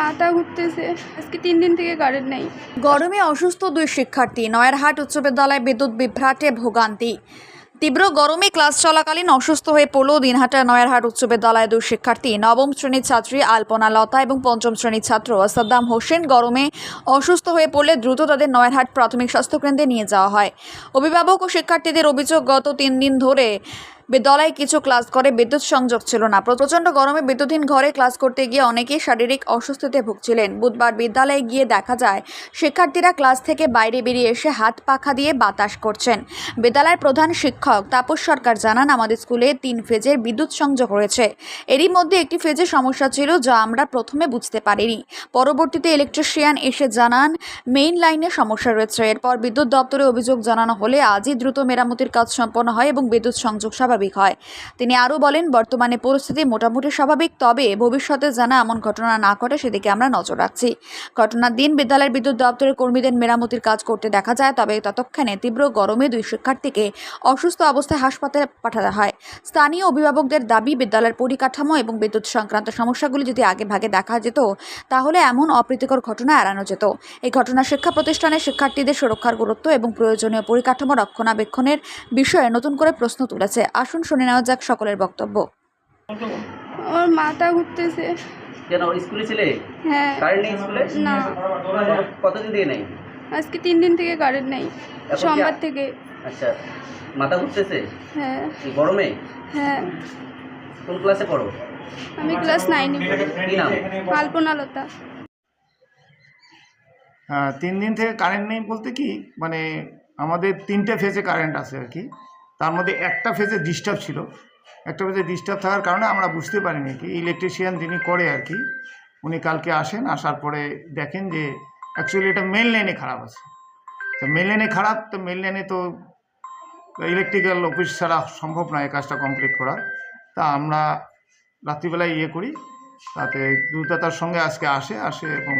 মাথা ঘুরতেছে। আজকে তিন দিন থেকে কারেন্ট নেই। গরমে অসুস্থ দুই শিক্ষার্থী, নয়ারহাট উচ্চ বিদ্যালয়ে বিদ্যুৎ বিভ্রাটে ভোগান্তি। তীব্র গরমে ক্লাস চলাকালীন অসুস্থ হয়ে পড়ল দিনহাটা, নয়ারহাট উচ্চ বিদ্যালয়ের দুই শিক্ষার্থী, নবম শ্রেণির ছাত্রী আলপনা লতা এবং পঞ্চম শ্রেণির ছাত্র সাদ্দাম হোসেন। গরমে অসুস্থ হয়ে পড়লে দ্রুত তাদের নয়ারহাট প্রাথমিক স্বাস্থ্যকেন্দ্রে নিয়ে যাওয়া হয়। অভিভাবক ও শিক্ষার্থীদের অভিযোগ, গত তিন দিন ধরে বিদ্যালয়ে কিছু ক্লাস করে বিদ্যুৎ সংযোগ ছিল না। প্রচণ্ড গরমে বিদ্যুৎহীন ঘরে ক্লাস করতে গিয়ে অনেকেই শারীরিক অসুস্থতে ভুগছিলেন। বুধবার বিদ্যালয়ে গিয়ে দেখা যায়, শিক্ষার্থীরা ক্লাস থেকে বাইরে বেরিয়ে এসে হাত পাখা দিয়ে বাতাস করছেন। বিদ্যালয়ের প্রধান শিক্ষক তাপস সরকার জানান, আমাদের স্কুলে তিন ফেজের বিদ্যুৎ সংযোগ রয়েছে। এরই মধ্যে একটি ফেজে সমস্যা ছিল যা আমরা প্রথমে বুঝতে পারিনি। পরবর্তীতে ইলেকট্রিশিয়ান এসে জানান, মেইন লাইনে সমস্যা রয়েছে। এরপর বিদ্যুৎ দপ্তরে অভিযোগ জানানো হলে আজই দ্রুত মেরামতির কাজ সম্পন্ন হয় এবং বিদ্যুৎ সংযোগ স্বাভাবিক হয়। তিনি আরও বলেন, বর্তমানে পরিস্থিতি মোটামুটি স্বাভাবিক, তবে ভবিষ্যতে যেন এমন ঘটনা না ঘটে সেদিকে আমরা নজর রাখছি। ঘটনার দিন বিদ্যালয়ের বিদ্যুৎ দপ্তরের কর্মীদের মেরামতির কাজ করতে দেখা যায়, তবে ততক্ষণে তীব্র গরমে দুই শিক্ষার্থীকে অসুস্থ অবস্থায় হাসপাতালে পাঠানো হয়। স্থানীয় অভিভাবকদের দাবি, বিদ্যালয়ের পরিকাঠামো এবং বিদ্যুৎ সংক্রান্ত সমস্যাগুলি যদি আগে ভাগে দেখা যেত, তাহলে এমন অপ্রীতিকর ঘটনা এড়ানো যেত। এই ঘটনা শিক্ষা প্রতিষ্ঠানের শিক্ষার্থীদের সুরক্ষার গুরুত্ব এবং প্রয়োজনীয় পরিকাঠামো রক্ষণাবেক্ষণের বিষয়ে নতুন করে প্রশ্ন তুলেছে। আসুন শুনে নেওয়া যাক সকলের বক্তব্য। ওর মাথা ঘুরতেছে। কেন স্কুলে ছিলে? হ্যাঁ। কারেন্ট নেই স্কুলে? না। কতদিন দিয়ে নেই? আজকে তিন দিন থেকে কারেন্ট নেই। সোমবার থেকে। আচ্ছা মাথা ঘুরতেছে? হ্যাঁ। এই গরমে? হ্যাঁ। কোন ক্লাসে পড়ো? আমি ক্লাস নাইনে পড়ি। কি নাম? আলপনা লতা হ্যাঁ তিন দিন থেকে কারেন্ট নেই বলতে কি মানে আমাদের তিনটে ফেজে কারেন্ট আছে আর কি। তার মধ্যে একটা ফেজে ডিস্টার্ব ছিল। একটা ফেজে ডিস্টার্ব থাকার কারণে আমরা বুঝতে পারিনি কি ইলেকট্রিশিয়ান যিনি করে আর কি, উনি কালকে আসেন, আসার পরে দেখেন যে অ্যাকচুয়ালি এটা মেন লাইনে খারাপ আছে। তো মেন লাইনে খারাপ, তো মেন লাইনে তো ইলেকট্রিক্যাল অফিস ছাড়া সম্ভব নয় এই কাজটা কমপ্লিট করা। তা আমরা রাত্রিবেলায় ইয়ে করি, তাতে দ্রুততার সঙ্গে আজকে আসে আসে এবং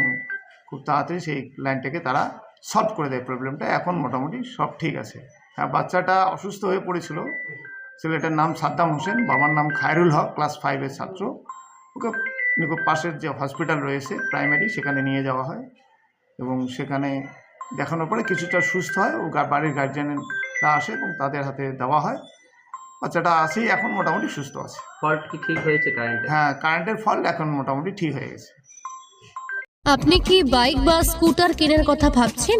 খুব তাড়াতাড়ি সেই লাইনটাকে তারা সলভ করে দেয় প্রবলেমটা এখন মোটামুটি সব ঠিক আছে। হ্যাঁ বাচ্চাটা অসুস্থ হয়ে পড়েছিল। ছেলেটার নাম সাদ্দাম হোসেন বাবার নাম খায়রুল হক ক্লাস ফাইভের ছাত্র। ওকে নিকট পাশের যে হসপিটাল রয়েছে প্রাইমারি সেখানে নিয়ে যাওয়া হয় এবং সেখানে দেখানোর পরে কিছুটা সুস্থ হয় ও গা- বাড়ির গার্জিয়ানরা আসে এবং তাদের হাতে দেওয়া হয়। বাচ্চাটা আসেই এখন মোটামুটি সুস্থ আছে। ফল্ট কি ঠিক হয়েছে কারেন্টে হ্যাঁ কারেন্টের ফল এখন মোটামুটি ঠিক হয়ে গেছে। আপনি কি বাইক বা স্কুটার কেনার কথা ভাবছেন?